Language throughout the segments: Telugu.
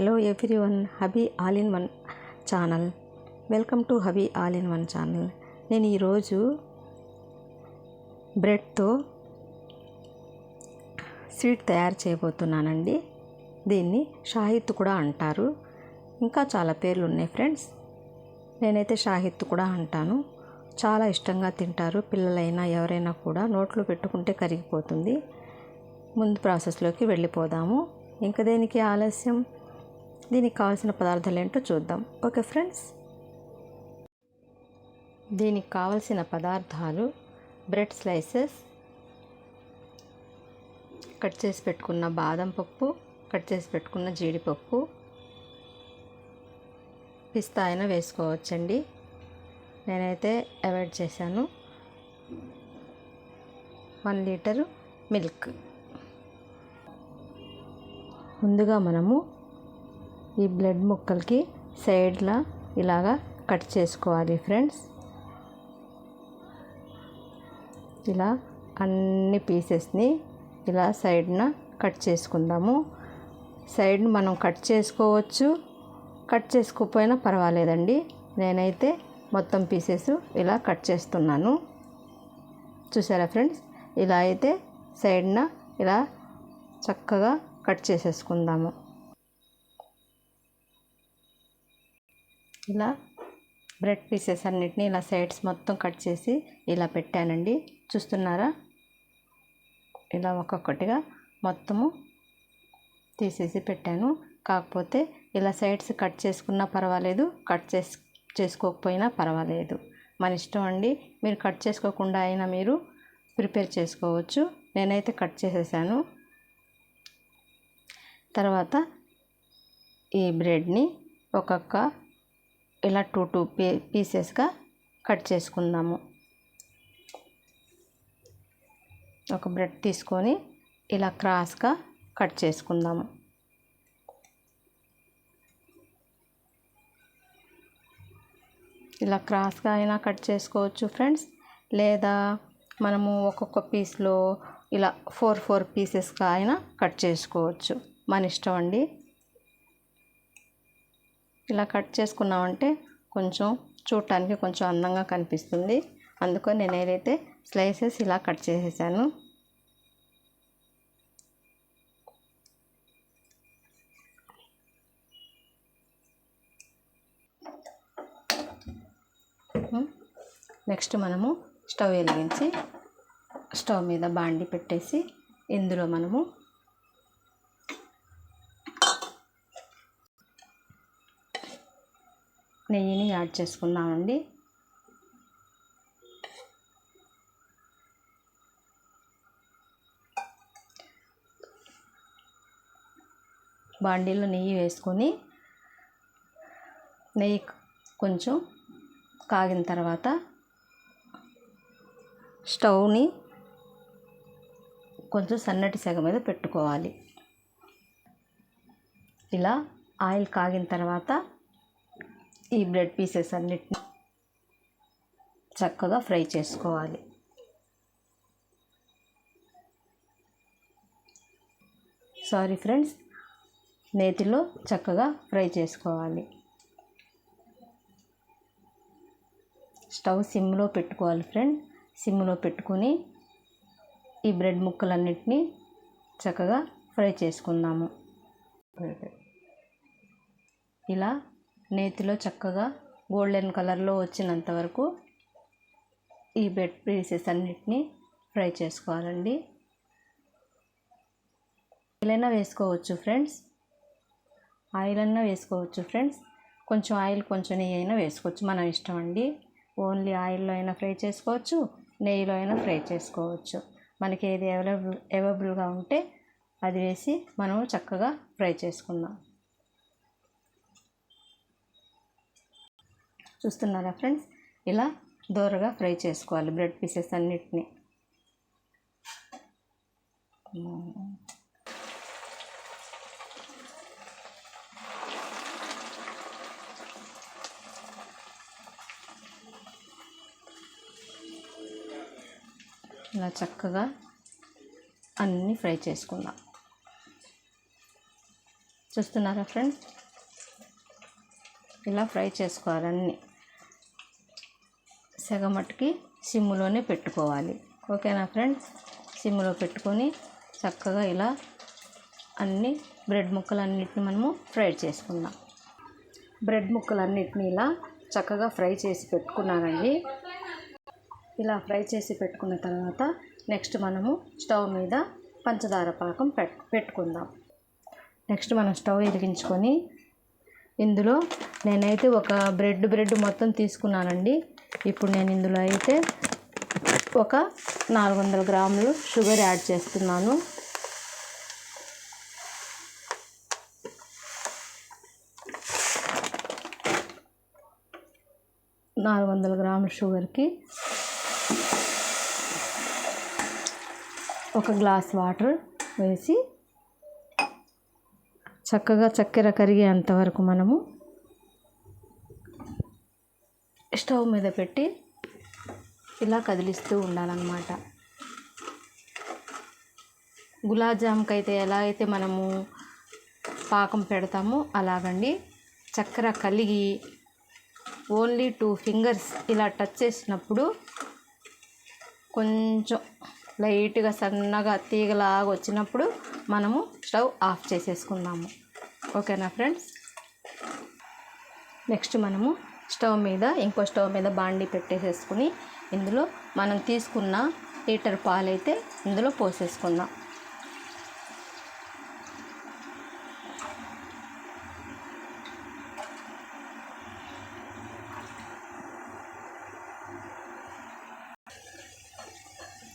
Hello everyone hobby all in one channel welcome to hobby all in one channel నేను ఈరోజు బ్రెడ్తో స్వీట్ తయారు చేయబోతున్నానండి. దీన్ని షాహిత్ కూడా అంటారు. ఇంకా చాలా పేర్లు ఉన్నాయి ఫ్రెండ్స్ నేనైతే షాహిత్ కూడా అంటాను. చాలా ఇష్టంగా తింటారు. పిల్లలైనా ఎవరైనా కూడా నోట్లో పెట్టుకుంటే కరిగిపోతుంది. ముందు ప్రాసెస్లోకి వెళ్ళిపోదాము. ఇంకా దేనికి ఆలస్యం? దీనికి కావాల్సిన పదార్థాలు ఏంటో చూద్దాం. Okay friends. దీనికి కావలసిన పదార్థాలు బ్రెడ్ స్లైసెస్ కట్ చేసి పెట్టుకున్న బాదం పప్పు కట్ చేసి పెట్టుకున్న జీడిపప్పు పిస్తా అయినా వేసుకోవచ్చండి. నేనైతే అవాయిడ్ చేశాను. One litre milk. ముందుగా మనము ఈ బ్లడ్ ముక్కలకి సైడ్లా ఇలాగా కట్ చేసుకోవాలి ఫ్రెండ్స్. ఇలా అన్ని పీసెస్ని ఇలా సైడ్న కట్ చేసుకుందాము. సైడ్ మనం కట్ చేసుకోవచ్చు. కట్ చేసుకోకపోయినా పర్వాలేదండి. నేనైతే మొత్తం పీసెస్ ఇలా కట్ చేస్తున్నాను. చూసారా ఫ్రెండ్స్? ఇలా అయితే సైడ్న ఇలా చక్కగా కట్ చేసేసుకుందాము. ఇలా బ్రెడ్ పీసెస్ అన్నిటిని ఇలా సైడ్స్ మొత్తం కట్ చేసి ఇలా పెట్టానండి. చూస్తున్నారా? ఇలా ఒక్కొక్కటిగా మొత్తము తీసేసి పెట్టాను. కాకపోతే ఇలా సైడ్స్ కట్ చేసుకున్నా పర్వాలేదు కట్ చేసి చేసుకోకపోయినా పర్వాలేదు. మన ఇష్టం అండి. మీరు కట్ చేసుకోకుండా అయినా మీరు ప్రిపేర్ చేసుకోవచ్చు. నేనైతే కట్ చేసేసాను. తర్వాత ఈ బ్రెడ్ని ఒక్కొక్క ఇలా టూ టూ పీ పీసెస్గా కట్ చేసుకుందాము. ఒక బ్రెడ్ తీసుకొని ఇలా క్రాస్గా కట్ చేసుకుందాము. ఇలా క్రాస్గా అయినా కట్ చేసుకోవచ్చు ఫ్రెండ్స్. లేదా మనము ఒక్కొక్క పీస్లో ఇలా ఫోర్ ఫోర్ పీసెస్గా అయినా కట్ చేసుకోవచ్చు. మన ఇష్టం అండి. ఇలా కట్ చేసుకున్నామంటే కొంచెం చూడటానికి కొంచెం అందంగా కనిపిస్తుంది. అందుకని నేను ఏదైతే స్లైసెస్ ఇలా కట్ చేసేసాను నెక్స్ట్ మనము స్టవ్ వెలిగించి స్టవ్ మీద బాండి పెట్టేసి ఇందులో మనము నెయ్యిని యాడ్ చేసుకుందామండి. బాండీలో నెయ్యి వేసుకొని నెయ్యి కొంచెం కాగిన తర్వాత స్టవ్ని కొంచెం సన్నటి సెగ మీద పెట్టుకోవాలి. ఇలా ఆయిల్ కాగిన తర్వాత ఈ బ్రెడ్ పీసెస్ అన్నిటిని చక్కగా ఫ్రై చేసుకోవాలి. సారీ ఫ్రెండ్స్ నేతిలో చక్కగా ఫ్రై చేసుకోవాలి. స్టవ్ సిమ్లో పెట్టుకోవాలి ఫ్రెండ్ సిమ్లో పెట్టుకొని ఈ బ్రెడ్ ముక్కలన్నిటినీ చక్కగా ఫ్రై చేసుకుందాము. ఇలా నేతిలో చక్కగా గోల్డెన్ కలర్లో వచ్చినంత వరకు ఈ బెడ్ పీసెస్ అన్నిటినీ ఫ్రై చేసుకోవాలండి. ఆయిల్ అయినా వేసుకోవచ్చు ఫ్రెండ్స్. ఆయిల్ అయినా వేసుకోవచ్చు ఫ్రెండ్స్. కొంచెం ఆయిల్ కొంచెం నెయ్యి అయినా వేసుకోవచ్చు. మనం ఇష్టం అండి. ఓన్లీ ఆయిల్లో అయినా ఫ్రై చేసుకోవచ్చు నెయ్యిలో అయినా ఫ్రై చేసుకోవచ్చు. మనకి ఏది అవైలబుల్ అవైలబుల్గా ఉంటే అది వేసి మనం చక్కగా ఫ్రై చేసుకుందాం. చూస్తున్నారా ఫ్రెండ్స్? ఇలా దోరగా ఫ్రై చేసుకోవాలి బ్రెడ్ పీసెస్ అన్నిటినీ. ఇలా చక్కగా అన్నీ ఫ్రై చేసుకుందాం. చూస్తున్నారా ఫ్రెండ్స్? ఇలా ఫ్రై చేసుకోవాలి అన్నీ. సగమట్టుకి సిమ్లోనే పెట్టుకోవాలి. ఓకేనా ఫ్రెండ్స్? సిమ్లో పెట్టుకొని చక్కగా ఇలా అన్ని బ్రెడ్ ముక్కలన్నిటిని మనము ఫ్రై చేసుకుందాం. బ్రెడ్ ముక్కలన్నిటిని ఇలా చక్కగా ఫ్రై చేసి పెట్టుకున్నానండి. ఇలా ఫ్రై చేసి పెట్టుకున్న తర్వాత నెక్స్ట్ మనము స్టవ్ మీద పంచదార పాకం పెట్టుకుందాం. నెక్స్ట్ మనం స్టవ్ వెలిగించుకొని ఇందులో నేనైతే ఒక బ్రెడ్ బ్రెడ్ మొత్తం తీసుకున్నానండి. ఇప్పుడు నేను ఇందులో అయితే ఒక నాలుగు వందల గ్రాములు షుగర్ యాడ్ చేస్తున్నాను. నాలుగు వందల గ్రాముల షుగర్కి ఒక గ్లాస్ వాటర్ వేసి చక్కగా చక్కెర కరిగేంత వరకు మనము స్టవ్ మీద పెట్టి ఇలా కదిలిస్తూ ఉండాలన్నమాట. గులాబ్జామ్కి అయితే ఎలా అయితే మనము పాకం పెడతామో అలాగండి. చక్కెర కలిగి ఓన్లీ టూ ఫింగర్స్ ఇలా టచ్ చేసినప్పుడు కొంచెం లైట్గా సన్నగా తీగలాగా వచ్చినప్పుడు మనము స్టవ్ ఆఫ్ చేసేసుకుందాము. ఓకేనా ఫ్రెండ్స్? నెక్స్ట్ మనము స్టవ్ మీద ఇంకో స్టవ్ మీద బాండి పెట్టేసేసుకుని ఇందులో మనం తీసుకున్న లీటర్ పాలైతే ఇందులో పోసేసుకుందాం.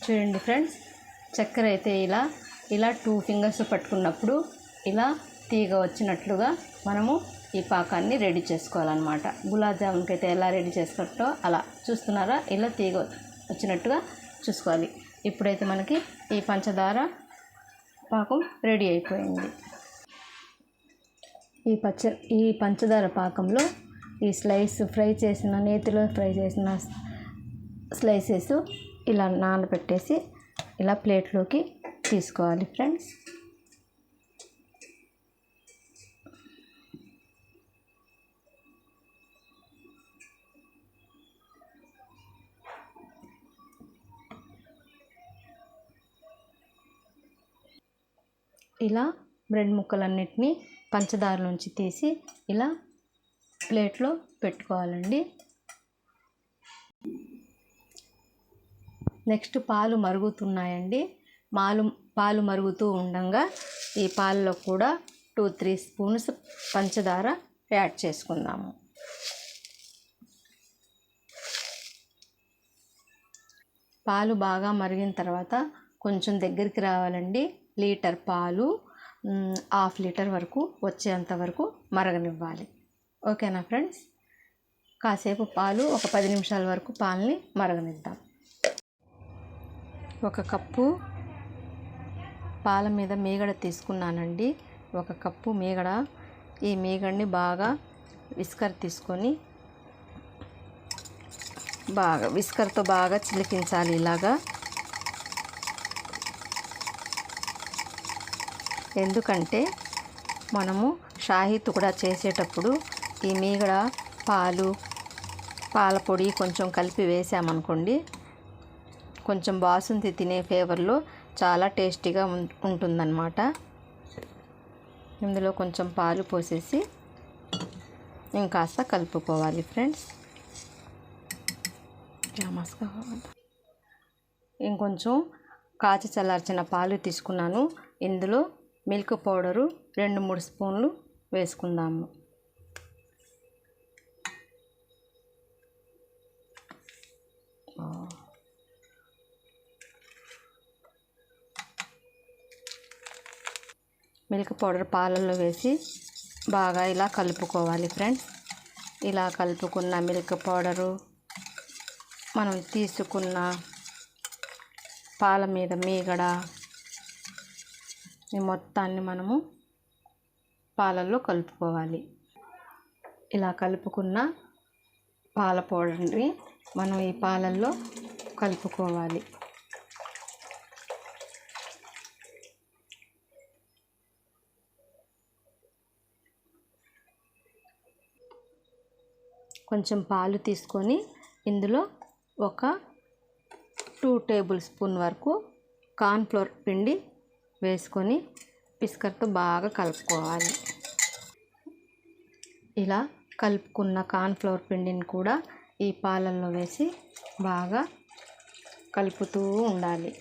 చూడండి ఫ్రెండ్స్ చక్కెర అయితే ఇలా ఇలా టూ ఫింగర్స్ పట్టుకున్నప్పుడు ఇలా తీగ వచ్చినట్లుగా మనము ఈ పాకాన్ని రెడీ చేసుకోవాలన్నమాట. గులాబ్ జామున్కి అయితే ఎలా రెడీ చేసుకుంటో అలా. చూస్తున్నారా? ఇలా తీగ వచ్చినట్టుగా చూసుకోవాలి. ఇప్పుడైతే మనకి ఈ పంచదార పాకం రెడీ అయిపోయింది. ఈ పచ్చ ఈ పంచదార పాకంలో ఈ స్లైస్ ఫ్రై చేసిన నేతిలో ఫ్రై చేసిన స్లైసెస్ ఇలా నానబెట్టేసి ఇలా ప్లేట్లోకి తీసుకోవాలి ఫ్రెండ్స్. ఇలా బ్రెడ్ ముక్కలన్నిటినీ పంచదార నుంచి తీసి ఇలా ప్లేట్లో పెట్టుకోవాలండి. నెక్స్ట్ పాలు మరుగుతున్నాయండి. పాలు పాలు మరుగుతూ ఉండగా ఈ పాలలో కూడా టూ త్రీ స్పూన్స్ పంచదార యాడ్ చేసుకుందాము. పాలు బాగా మరిగిన తర్వాత కొంచెం దగ్గరికి రావాలండి. లీటర్ పాలు హాఫ్ లీటర్ వరకు వచ్చేంత వరకు మరగనివ్వాలి. ఓకేనా ఫ్రెండ్స్? కాసేపు పాలు ఒక పది నిమిషాల వరకు పాలని మరగనిద్దాం. ఒక కప్పు పాల మీద మీగడ తీసుకున్నానండి. ఒక కప్పు మీగడ. ఈ మీగడని బాగా విస్కర్ తీసుకొని బాగా విస్కర్తో బాగా చిలికించాలి ఇలాగా. ఎందుకంటే మనము షాహీ కూడా చేసేటప్పుడు ఈ మీగడ పాలు పాల పొడి కొంచెం కలిపి వేసామనుకోండి కొంచెం బాసుంది తినే ఫ్లేవర్లో చాలా టేస్టీగా ఉం- ఉంటుందన్నమాట. ఇందులో కొంచెం పాలు పోసేసి ఇంకాస్త కలుపుకోవాలి ఫ్రెండ్స్. ఇంకొంచెం కాచి చల్లార్చిన పాలు తీసుకున్నాను. ఇందులో మిల్క్ పౌడరు రెండు మూడు స్పూన్లు వేసుకుందాము. మిల్క్ పౌడర్ పాలల్లో వేసి బాగా ఇలా కలుపుకోవాలి ఫ్రెండ్స్. ఇలా కలుపుకున్న మిల్క్ పౌడరు మనం తీసుకున్న పాల మీద మీగడ ఈ మొత్తాన్ని మనము పాలల్లో కలుపుకోవాలి. ఇలా కలుపుకున్న పాల పౌడర్ని మనం ఈ పాలల్లో కలుపుకోవాలి. కొంచెం పాలు తీసుకొని ఇందులో ఒక టూ టేబుల్ స్పూన్ వరకు కార్న్ఫ్లోర్ పిండి వేసుకొని పిస్కర్తో బాగా కలుపుకోవాలి. ఇలా కలుపుకున్న కార్న్ఫ్లోర్ పిండిని కూడా ఈ పాలల్లో వేసి బాగా కలుపుతూ ఉండాలి.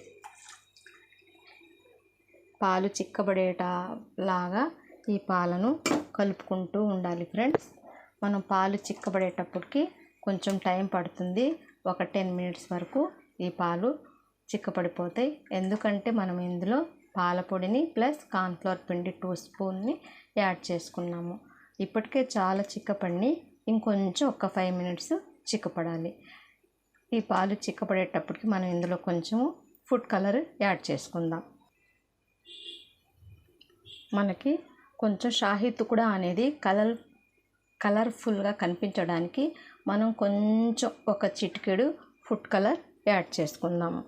పాలు చిక్కబడేటలాగా ఈ పాలను కలుపుకుంటూ ఉండాలి ఫ్రెండ్స్. మనం పాలు చిక్కబడేటప్పటికి కొంచెం టైం పడుతుంది. ఒక టెన్ మినిట్స్ వరకు ఈ పాలు చిక్కపడిపోతాయి ఎందుకంటే మనం ఇందులో పాలపొడిని ప్లస్ కాన్ఫ్లవర్ పిండి టూ స్పూన్ని యాడ్ చేసుకున్నాము. ఇప్పటికే చాలా చిక్కపడి ఇంకొంచెం ఒక ఫైవ్ మినిట్స్ చిక్కపడాలి. ఈ పాలు చిక్కపడేటప్పటికి మనం ఇందులో కొంచెము ఫుడ్ కలర్ యాడ్ చేసుకుందాం. మనకి కొంచెం షాహీ తుకుడా అనేది కలర్ కలర్ఫుల్గా కనిపించడానికి మనం కొంచెం ఒక చిటికెడు ఫుడ్ కలర్ యాడ్ చేసుకుందాము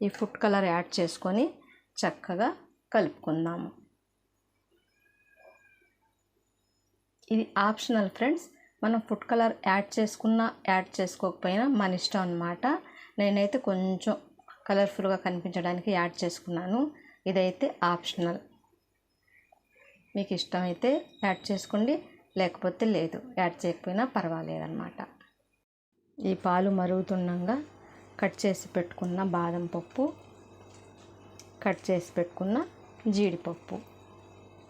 ఈ ఫుడ్ కలర్ యాడ్ చేసుకొని చక్కగా కలుపుకుందాము ఇది ఆప్షనల్ ఫ్రెండ్స్. మనం ఫుడ్ కలర్ యాడ్ చేసుకున్నా యాడ్ చేసుకోకపోయినా మన ఇష్టం అనమాట నేనైతే కొంచెం కలర్ఫుల్గా కనిపించడానికి యాడ్ చేసుకున్నాను. ఇదైతే ఆప్షనల్. మీకు ఇష్టమైతే యాడ్ చేసుకోండి. లేకపోతే లేదు. యాడ్ చేయకపోయినా పర్వాలేదన్నమాట. ఈ పాలు మరుగుతుండగా కట్ చేసి పెట్టుకున్న బాదం పప్పు కట్ చేసి పెట్టుకున్న జీడిపప్పు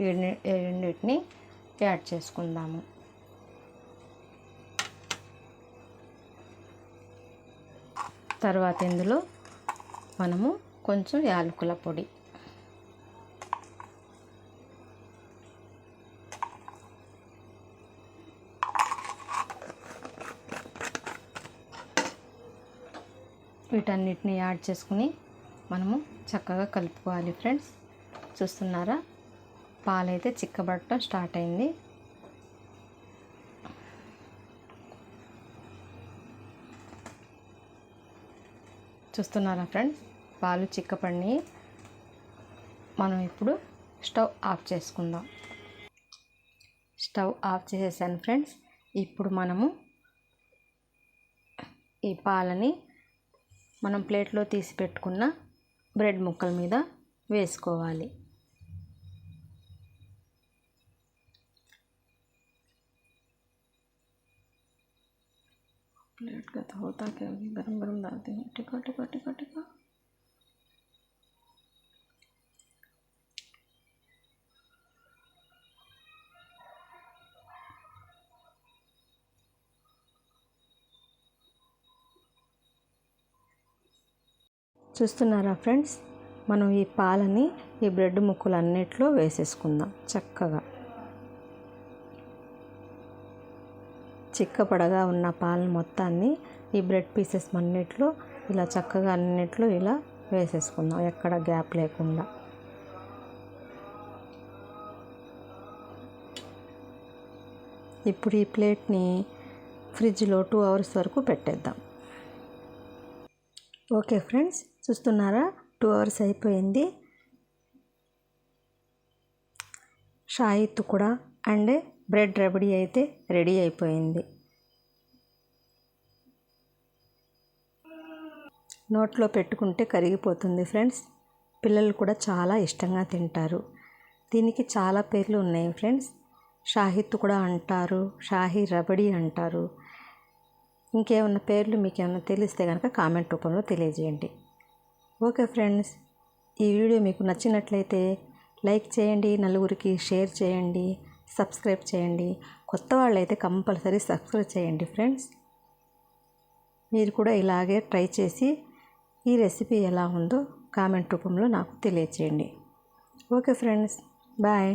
ఈ రెండింటిని యాడ్ చేసుకుందాము. తర్వాత ఇందులో మనము కొంచెం యాలకుల పొడి వీటన్నిటిని యాడ్ చేసుకుని మనము చక్కగా కలుపుకోవాలి ఫ్రెండ్స్. చూస్తున్నారా? పాలైతే చిక్కబడటం స్టార్ట్ అయింది. చూస్తున్నారా ఫ్రెండ్స్? పాలు చిక్కపడినాయి. మనం ఇప్పుడు స్టవ్ ఆఫ్ చేసుకుందాం. స్టవ్ ఆఫ్ చేసేసాను ఫ్రెండ్స్. ఇప్పుడు మనము ఈ పాలని మనం ప్లేట్లో తీసి పెట్టుకున్న బ్రెడ్ ముక్కల మీద వేసుకోవాలి प्लेट का तो होता क्या अभी गरम गरम डालते हैं टिका टिका टिका टिका చూస్తున్నారా ఫ్రెండ్స్? మనం ఈ పాలని ఈ బ్రెడ్ ముక్కలు అన్నిట్లో వేసేసుకుందాం చక్కగా. చిక్కపడగా ఉన్న పాలను మొత్తాన్ని ఈ బ్రెడ్ పీసెస్ అన్నిట్లో ఇలా చక్కగా అన్నిట్లో ఇలా వేసేసుకుందాం ఎక్కడ గ్యాప్ లేకుండా. ఇప్పుడు ఈ ప్లేట్ని ఫ్రిడ్జ్లో టూ అవర్స్ వరకు పెట్టేద్దాం. ఓకే ఫ్రెండ్స్ చూస్తున్నారా? టూ అవర్స్ అయిపోయింది. షాయిత్ కూడా అండ్ బ్రెడ్ రబడీ అయితే రెడీ అయిపోయింది. నోట్లో పెట్టుకుంటే కరిగిపోతుంది ఫ్రెండ్స్. పిల్లలు కూడా చాలా ఇష్టంగా తింటారు. దీనికి చాలా పేర్లు ఉన్నాయి ఫ్రెండ్స్. షాహిత్ కూడా అంటారు షాహీ రబడి అంటారు. ఇంకేమన్నా పేర్లు మీకు ఏమైనా తెలిస్తే కనుక కామెంట్ రూపంలో తెలియజేయండి. ఓకే ఫ్రెండ్స్ ఈ వీడియో మీకు నచ్చినట్లయితే లైక్ చేయండి నలుగురికి షేర్ చేయండి సబ్స్క్రైబ్ చేయండి. కొత్త వాళ్ళైతే కంపల్సరీ సబ్స్క్రైబ్ చేయండి ఫ్రెండ్స్. మీరు కూడా ఇలాగే ట్రై చేసి ఈ రెసిపీ ఎలా ఉందో కామెంట్ రూపంలో నాకు తెలియచేయండి. Okay friends bye.